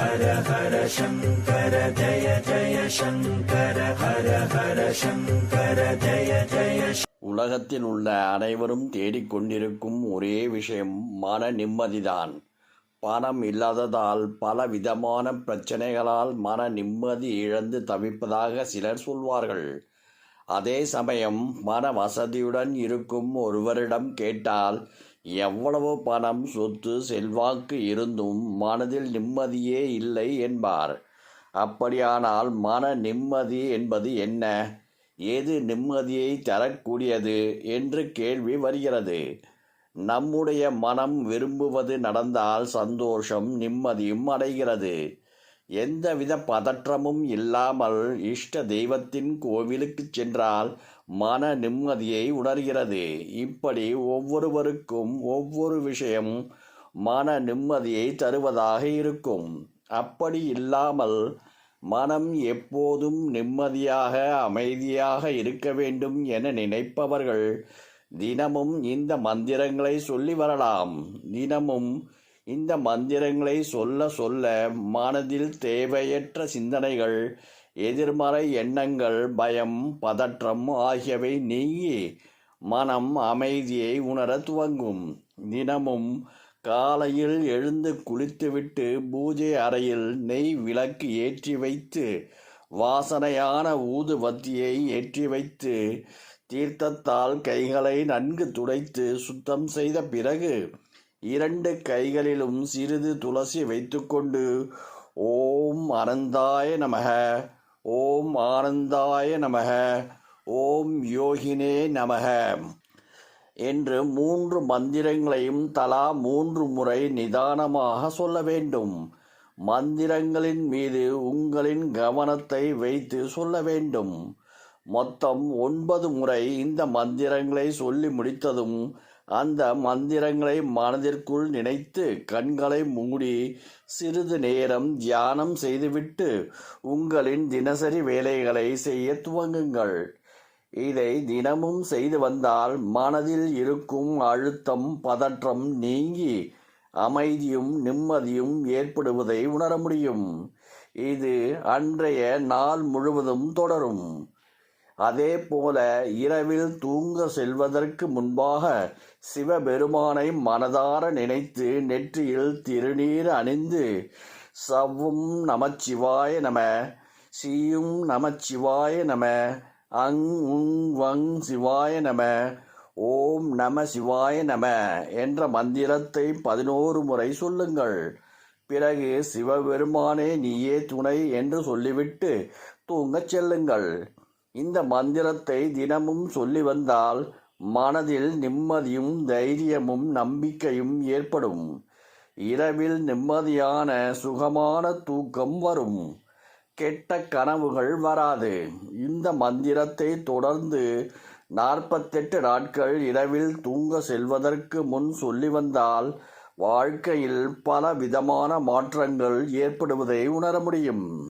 ஹர ஹர சங்கர ஜய ஜய சங்கர ஹர ஹர சங்கர ஜய ஜய உலகத்தில் உள்ள அனைவரும் தேடிக்கொண்டிருக்கும் ஒரே விஷயம் மன நிம்மதிதான். பணம் இல்லாததால் பல விதமான பிரச்சனைகளால் மன நிம்மதி இழந்து தவிப்பதாக சிலர் சொல்வார்கள். அதே சமயம் மன வசதியுடன் இருக்கும் ஒருவரிடம் கேட்டால் எவ்வளவு பணம் சொத்து செல்வாக்கு இருந்தும் மனதில் நிம்மதியே இல்லை என்பார். அப்படியானால் மன நிம்மதி என்பது என்ன? ஏது நிம்மதியை தரக்கூடியது என்று கேள்வி வருகிறது. நம்முடைய மனம் விரும்புவது நடந்தால் சந்தோஷம் நிம்மதியும் அடைகிறது. எந்தவித பதற்றமும் இல்லாமல் இஷ்ட தெய்வத்தின் கோவிலுக்கு சென்றால் மன நிம்மதியை உணர்கிறது. இப்படி ஒவ்வொருவருக்கும் ஒவ்வொரு விஷயம் மன நிம்மதியை தருவதாக இருக்கும். அப்படி இல்லாமல் மனம் எப்போதும் நிம்மதியாக அமைதியாக இருக்க வேண்டும் என நினைப்பவர்கள் தினமும் இந்த மந்திரங்களை சொல்லி வரலாம். தினமும் இந்த மந்திரங்களை சொல்ல சொல்ல மனதில் தேவையற்ற சிந்தனைகள் எதிர்மறை எண்ணங்கள் பயம் பதற்றம் ஆகியவை நீங்கி மனம் அமைதியை உணர துவங்கும். தினமும் காலையில் எழுந்து குளித்துவிட்டு பூஜை அறையில் நெய் விளக்கு ஏற்றி வைத்து வாசனையான ஊதுபத்தியை ஏற்றி வைத்து தீர்த்தத்தால் கைகளை நன்கு துடைத்து சுத்தம் செய்த பிறகு இரண்டு கைகளிலும் சிறிது துளசி வைத்துக்கொண்டு ஓம் அனந்தாய நமக ஓம் ஆனந்தாய நமக ஓம் யோகினே நமக என்று மூன்று மந்திரங்களையும் தலா மூன்று முறை நிதானமாக சொல்ல வேண்டும். மந்திரங்களின் மீது உங்களின் கவனத்தை வைத்து சொல்ல வேண்டும். மொத்தம் ஒன்பது முறை இந்த மந்திரங்களை சொல்லி முடித்ததும் அந்த மந்திரங்களை மனதிற்குள் நினைத்து கண்களை மூடி சிறிது நேரம் தியானம் செய்துவிட்டு உங்களின் தினசரி வேலைகளை செய்ய துவங்குங்கள். இதை தினமும் செய்து வந்தால் மனதில் இருக்கும் அழுத்தம் பதற்றம் நீங்கி அமைதியும் நிம்மதியும் ஏற்படுவதை உணர முடியும். இது அன்றைய நாள் முழுவதும் தொடரும். அதே போல இரவில் தூங்க செல்வதற்கு முன்பாக சிவபெருமானை மனதார நினைத்து நெற்றியில் திருநீர் அணிந்து சவ்வும் நமச்சிவாய நம சீயும் நமச்சிவாய நம அங் உங் வங் சிவாய நம ஓம் நம சிவாய நம என்ற மந்திரத்தை பதினோரு முறை சொல்லுங்கள். பிறகு சிவபெருமானே நீயே துணை என்று சொல்லிவிட்டு தூங்கச் செல்லுங்கள். இந்த மந்திரத்தை தினமும் சொல்லி வந்தால் மனதில் நிம்மதியும் தைரியமும் நம்பிக்கையும் ஏற்படும். இரவில் நிம்மதியான சுகமான தூக்கம் வரும். கெட்ட கனவுகள் வராது. இந்த மந்திரத்தை தொடர்ந்து நாற்பத்தெட்டு நாட்கள் இரவில் தூங்க செல்வதற்கு முன் சொல்லி வந்தால் வாழ்க்கையில் பல விதமான மாற்றங்கள் ஏற்படுவதை உணர முடியும்.